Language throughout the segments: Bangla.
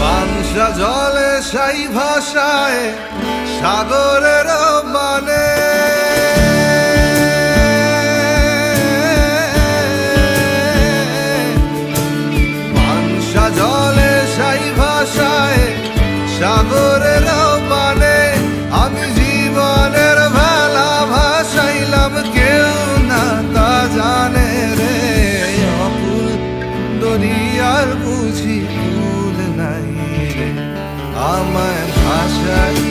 পানসা জলে সাই ভাষায় সাগরের মানে। পানসা জলে সাই ভাষায় সাগরের আমায় ভাসাইলি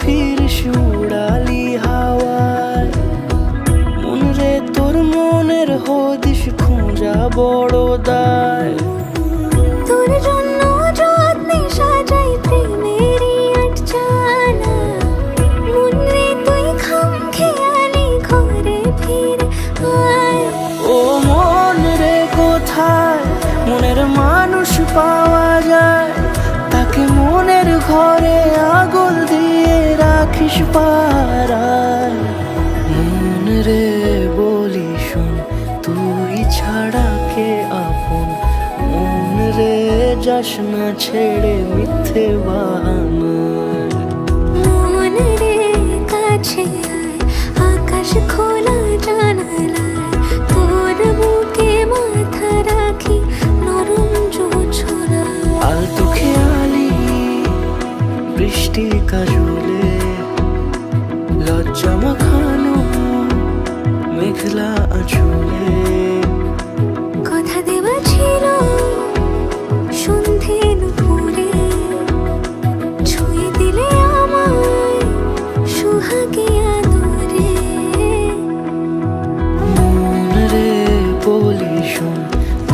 ফির উড়ালি হাওয়ায়। মন রে তোর মনের হদিস খুঁজা বড় দায়। তোর জন্য যত্নে সাজাই প্রেমেরই আটচালা মন রে তুই খাম খেয়ালি ঘরে ফির ও মন রে কোথায়? মনের মানুষ পাওয়া যায়। তাকে মনের ঘরে দিয়ে রাখিস পারায় মন রে বলি শোন তুই ছাড়া কে আপন? মন রে যাস না ছেড়ে মিথ্যে বানায় মন রে কাছে আকাশ খোলা জানালায় তোর বুকে মাথা রাখি নরম জোছনা আলতো খেয়ালি বৃষ্টি কাজলে। লজ্জা মাখানো মেঘলা আঁচলে। কথা দেওয়া ছিল সন্ধে দুপুরে। ছুঁয়ে দিলে আমায় সুহাগে আদরে। মন রে বলি শোন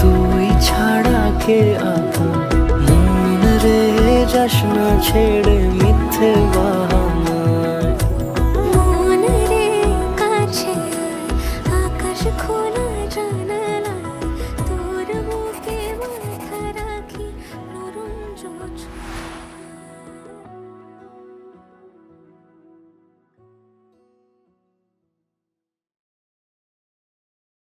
তুই ছাড়া কে আপন? মন রে যাস না ছেড়ে